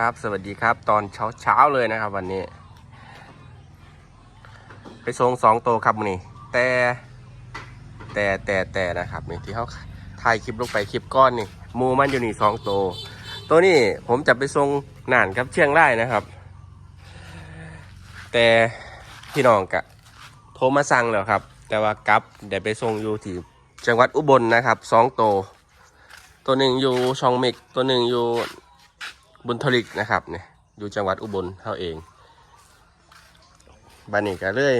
ครับ สวัสดีครับ ตอนเช้าเช้าๆเลยนะครับ วันนี้ ไปส่งสองตัวครับมนี่ แต่แต่แต่แต่นะครับนี่ที่เขาถ่ายคลิปลงไปคลิปก้อนนี่มูมันอยู่นี่สองตัวตัวนี้ผมจะไปส่งน่านครับเชียงรายนะครับ แต่พี่น้องกะโทรมาสั่งแล้วครับ แต่ว่ากลับได้ไปส่งอยู่ที่จังหวัดอุบลนะครับสองตัวตัวหนึ่งอยู่ช่องเมกตัวหนึ่งอยู่ บุญทลิกนะครับเนี่ยอยู่จังหวัดอุบลเท่าเองบานนี้ก็เลย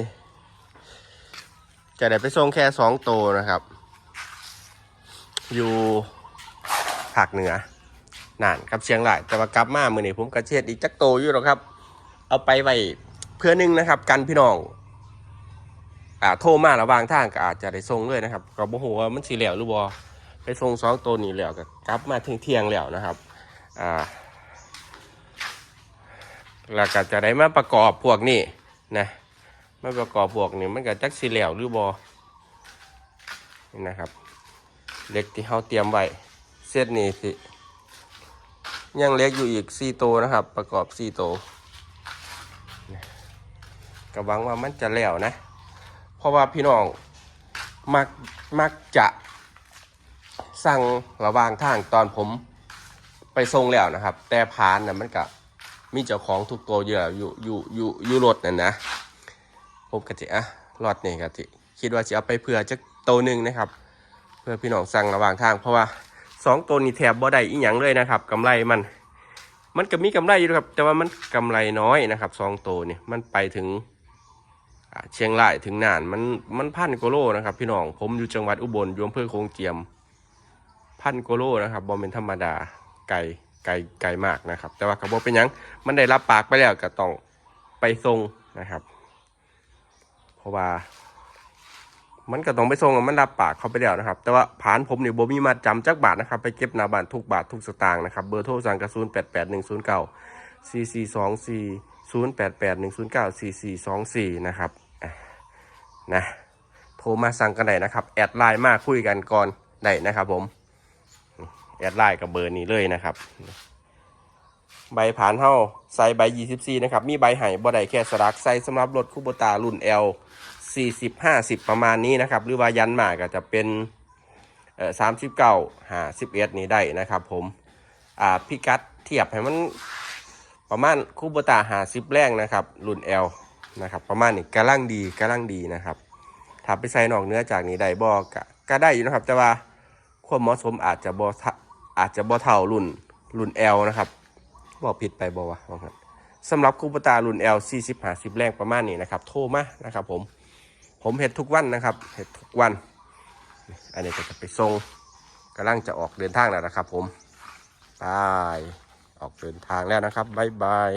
จะได้ไปส่งแค่สองโตวนะครับ อยู่ภาคเหนือน่านกับเชียงรายแต่ว่ากลับมาเมือนี้ผมกระเช็ดอีกจักโตอยู่หรอกครับ เอาไปไว้เพื่อนึงนะครับ กันพี่น้องอ่าโทรมาระหว่างทางก็อาจจะได้ส่งเลยนะครับก็บ่ฮู้ว่ามันสิแล้วหรือบ่ไปส่งสองตัวนี้แล้วก็กลับมาถึงเที่ยงแล้วนะครับ อ่า แล้วก็จะได้มาประกอบพวกนี้นะมาประกอบพวกนี้มันก็จักสีเหลวหรือบอนี่นะครับเล็กที่เขาเตรียมไว้เซตนี้สิยังเล็กอยู่อีกสี่ตัวนะครับ ประกอบสี่ตัวนะก็หวังว่ามันจะแล้วนะ เพราะว่าพี่น้องมักมักจะสั่งระวางทางตอนผมไปส่งแล้วนะครับ แต่พานนะมันกับ มีเจ้าของทุกตัวอยู่แล้วอยู่อยู่อยู่อยู่รถนั่นนะผมกะจิอะรอดนี่กะจิคิดว่าจะเอาไปเผื่อจะโตหนึ่งนะครับ เพื่อพี่น้องสั่งระหว่างทาง เพราะว่าสองตัวนี้แถบบ่ได้อีหยังเลยนะครับกำไรมัน มันก็มีกำไรอยู่ครับ แต่ว่ามันกำไรน้อยนะครับสองตัวนี่มันไปถึงเชียงรายถึงน่านมันมันพันกโลนะครับ พี่น้องผมอยู่จังหวัดอุบลอยู่อำเภอโขงเจียม พันกโลนะครับบอมเป็นธรรมดาไก่ ไก่ไก่มากนะครับ แต่ว่ากระบอกเป็นยังมันได้รับปากไปแล้วก็ต้องไปส่งนะครับ เพราะว่า มันก็ต้องไปส่งมันรับปากเขาไปแล้วนะครับ แต่ว่าผ่านผมเนี่ยบ่มีมาจำจักบาทนะครับ ไปเก็บหนาบานทุกบาททุกสตางค์นะครับเบอร์โทรสั่งกระสุนแปดแปดหนึ่งศูนย์เก้าสี่สี่สองสี่ศูนย์แปดแปดหนึ่งศูนย์เก้าสี่สี่สองสี่นะครับนะโทรมาสั่งกันได้นะครับ แอดไลน์มาคุยกันก่อนได้นะครับผม แอดไลน์กับเบอร์นี้เลยนะครับ ใบผ่านเท่าใส่ใบ 24 นะครับ มีใบไห่บ่ได้แค่สลักใส่สำหรับรถคูโบตารุ่น L 40 50 ประมาณนี้นะครับ หรือว่ายันมาก็จะเป็นเอ่อ39 51 นี้ได้นะครับผม อ่าพิกัดเทียบให้มันประมาณคูโบตา50 แรงนะครับ รุ่น L นะครับประมาณนี้กำลังดีกำลังดีนะครับถ้าไปใส่นอกเนื้อจากนี้ได้บอกก็ได้อยู่นะครับ แต่ว่าความเหมาะสมอาจจะบ่ทะ อาจจะบ่เท่ารุ่นรุ่น L นะครับบอกผิดไปบอกว่าว่างั้นสำหรับคูปตารุ่น L 40 50 แรงประมาณนี้นะครับ โทรมานะครับผม ผมเห็ดทุกวันนะครับเห็ดทุกวัน อันนี้ก็จะไปทรงกำลังจะออกเดินทางแล้วนะครับผมบาย ออกเดินทางแล้วนะครับบายบาย